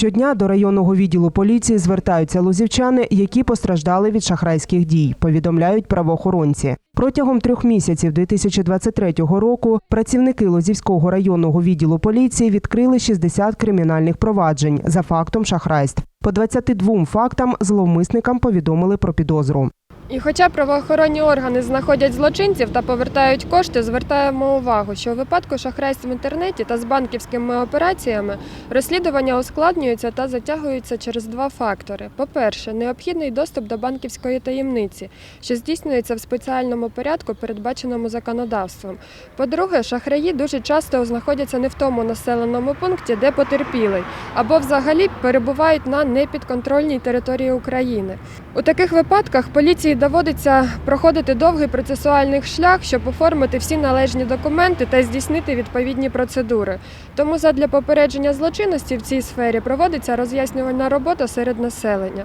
Щодня до районного відділу поліції звертаються лозівчани, які постраждали від шахрайських дій, повідомляють правоохоронці. Протягом трьох місяців 2023 року працівники Лозівського районного відділу поліції відкрили 60 кримінальних проваджень за фактом шахрайств. По 22 фактам зловмисникам повідомили про підозру. І хоча правоохоронні органи знаходять злочинців та повертають кошти, звертаємо увагу, що у випадку шахрайств в інтернеті та з банківськими операціями розслідування ускладнюються та затягуються через два фактори. По-перше, необхідний доступ до банківської таємниці, що здійснюється в спеціальному порядку, передбаченому законодавством. По-друге, шахраї дуже часто знаходяться не в тому населеному пункті, де потерпілий, або взагалі перебувають на непідконтрольній території України. У таких випадках поліції доводиться проходити довгий процесуальний шлях, щоб оформити всі належні документи та здійснити відповідні процедури. Тому задля попередження злочинності в цій сфері проводиться роз'яснювальна робота серед населення.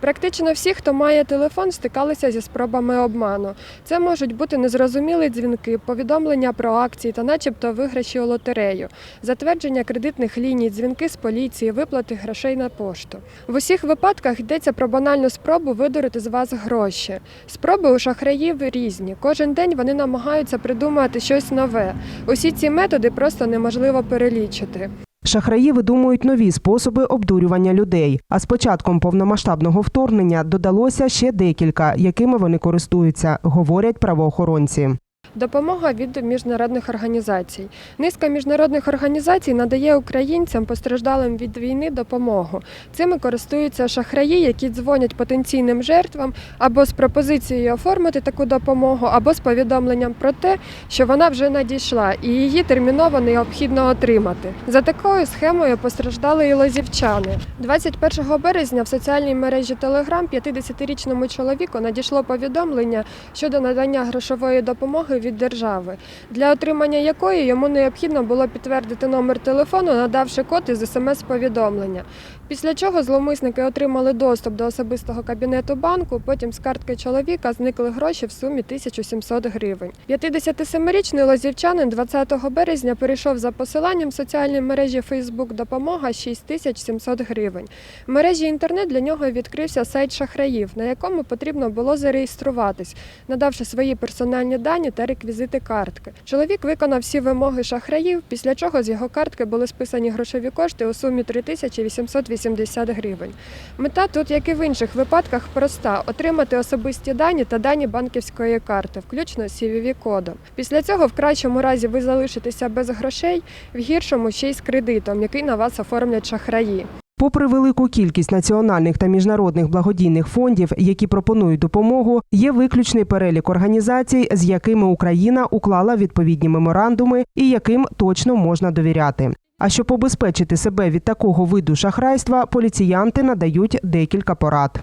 Практично всі, хто має телефон, стикалися зі спробами обману. Це можуть бути незрозумілі дзвінки, повідомлення про акції та, начебто, виграші у лотерею, затвердження кредитних ліній, дзвінки з поліції, виплати грошей на пошту. В усіх випадках йдеться про банальну спробу видурити з вас гроші. Спроби у шахраїв різні. Кожен день вони намагаються придумати щось нове. Усі ці методи просто неможливо перелічити. Шахраї видумують нові способи обдурювання людей. А з початком повномасштабного вторгнення додалося ще декілька, якими вони користуються, говорять правоохоронці. Допомога від міжнародних організацій. Низка міжнародних організацій надає українцям, постраждалим від війни, допомогу. Цими користуються шахраї, які дзвонять потенційним жертвам або з пропозицією оформити таку допомогу, або з повідомленням про те, що вона вже надійшла і її терміново необхідно отримати. За такою схемою постраждали і лозівчани. 21 березня в соціальній мережі Telegram 50-річному чоловіку надійшло повідомлення щодо надання грошової допомоги від держави, для отримання якої йому необхідно було підтвердити номер телефону, надавши код із смс-повідомлення. Після чого зловмисники отримали доступ до особистого кабінету банку. Потім з картки чоловіка зникли гроші в сумі 1700 гривень. 57-річний лозівчанин 20 березня перейшов за посиланням соціальної мережі Facebook допомога 6700 гривень. В мережі інтернет для нього відкрився сайт шахраїв, на якому потрібно було зареєструватись, надавши свої персональні дані та реквізити картки. Чоловік виконав всі вимоги шахраїв, після чого з його картки були списані грошові кошти у сумі 3880 гривень. Мета тут, як і в інших випадках, проста отримати особисті дані та дані банківської карти, включно cvv кодом. Після цього, в кращому разі, ви залишитеся без грошей, в гіршому ще й з кредитом, який на вас оформлять шахраї. Попри велику кількість національних та міжнародних благодійних фондів, які пропонують допомогу, є виключний перелік організацій, з якими Україна уклала відповідні меморандуми і яким точно можна довіряти. А щоб обезпечити себе від такого виду шахрайства, поліціянти надають декілька порад.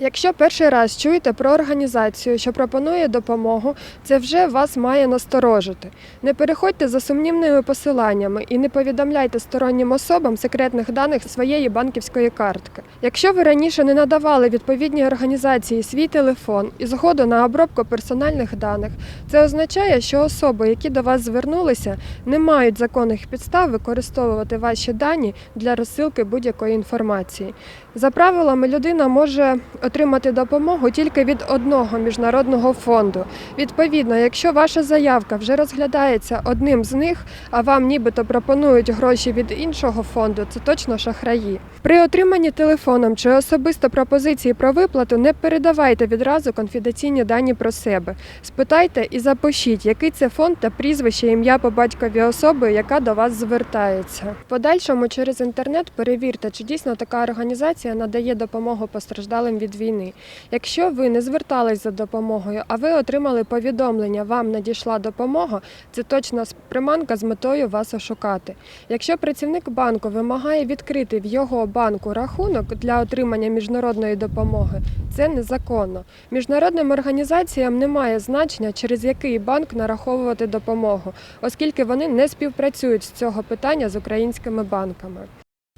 Якщо перший раз чуєте про організацію, що пропонує допомогу, це вже вас має насторожити. Не переходьте за сумнівними посиланнями і не повідомляйте стороннім особам секретних даних своєї банківської картки. Якщо ви раніше не надавали відповідній організації свій телефон і згоду на обробку персональних даних, це означає, що особи, які до вас звернулися, не мають законних підстав використовувати ваші дані для розсилки будь-якої інформації. За правилами, людина може отримати допомогу тільки від одного міжнародного фонду. Відповідно, якщо ваша заявка вже розглядається одним з них, а вам нібито пропонують гроші від іншого фонду, це точно шахраї. При отриманні телефоном чи особисто пропозиції про виплату не передавайте відразу конфіденційні дані про себе. Спитайте і запишіть, який це фонд та прізвище, ім'я по батькові особи, яка до вас звертається. Подальшому через інтернет перевірте, чи дійсно така організація надає допомогу постраждалим від війни. Якщо ви не звертались за допомогою, а ви отримали повідомлення, вам надійшла допомога, це точна приманка з метою вас ошукати. Якщо працівник банку вимагає відкрити в його банку рахунок для отримання міжнародної допомоги, це незаконно. Міжнародним організаціям немає значення, через який банк нараховувати допомогу, оскільки вони не співпрацюють з цього питання з українськими банками.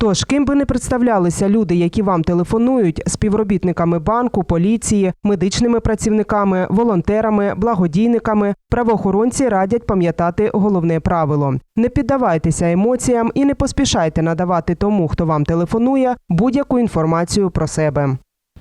Тож, ким би не представлялися люди, які вам телефонують, співробітниками банку, поліції, медичними працівниками, волонтерами, благодійниками, правоохоронці радять пам'ятати головне правило: не піддавайтеся емоціям і не поспішайте надавати тому, хто вам телефонує, будь-яку інформацію про себе.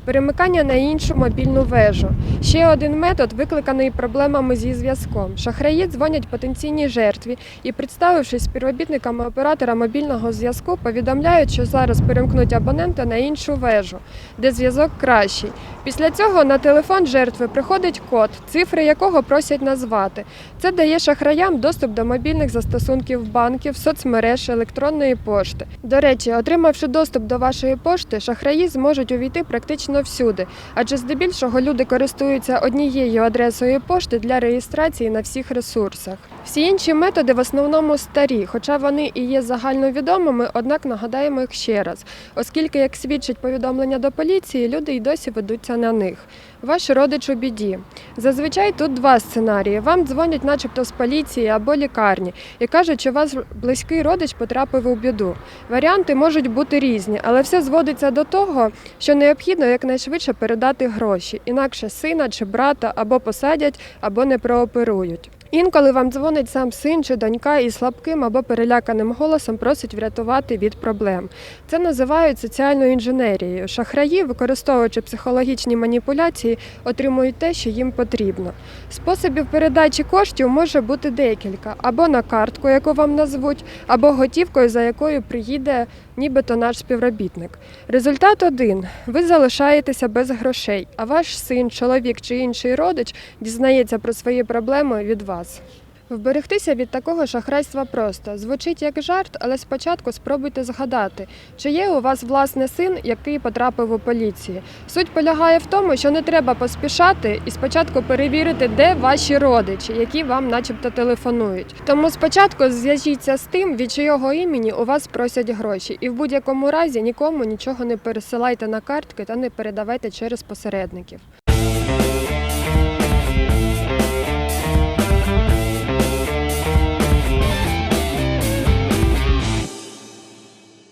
Перемикання на іншу мобільну вежу. Ще один метод викликаний проблемами зі зв'язком. Шахраї дзвонять потенційній жертві і, представившись співробітниками оператора мобільного зв'язку, повідомляють, що зараз перемкнуть абонента на іншу вежу, де зв'язок кращий. Після цього на телефон жертви приходить код, цифри якого просять назвати. Це дає шахраям доступ до мобільних застосунків банків, соцмереж, електронної пошти. До речі, отримавши доступ до вашої пошти, шахраї зможуть увійти практично всюди, адже здебільшого люди користуються однією адресою пошти для реєстрації на всіх ресурсах. Всі інші методи в основному старі, хоча вони і є загальновідомими, однак нагадаємо їх ще раз, оскільки, як свідчить повідомлення до поліції, люди й досі ведуться на них. Ваш родич у біді. Зазвичай тут два сценарії. Вам дзвонять, начебто, з поліції або лікарні, і кажуть, що ваш близький родич потрапив у біду. Варіанти можуть бути різні, але все зводиться до того, що необхідно якнайшвидше передати гроші, інакше сина чи брата або посадять, або не прооперують. Інколи вам дзвонить сам син чи донька і слабким або переляканим голосом просить врятувати від проблем. Це називають соціальною інженерією. Шахраї, використовуючи психологічні маніпуляції, отримують те, що їм потрібно. Способів передачі коштів може бути декілька: або на картку, яку вам назвуть, або готівкою, за якою приїде нібито наш співробітник. Результат один: ви залишаєтеся без грошей, а ваш син, чоловік чи інший родич дізнається про свої проблеми від вас. Вберегтися від такого шахрайства просто звучить як жарт, але спочатку спробуйте згадати, чи є у вас власне син, який потрапив у поліції. Суть полягає в тому, що не треба поспішати і спочатку перевірити, де ваші родичі, які вам, начебто, телефонують. Тому спочатку зв'яжіться з тим, від чийого імені у вас просять гроші, і в будь-якому разі нікому нічого не пересилайте на картки та не передавайте через посередників.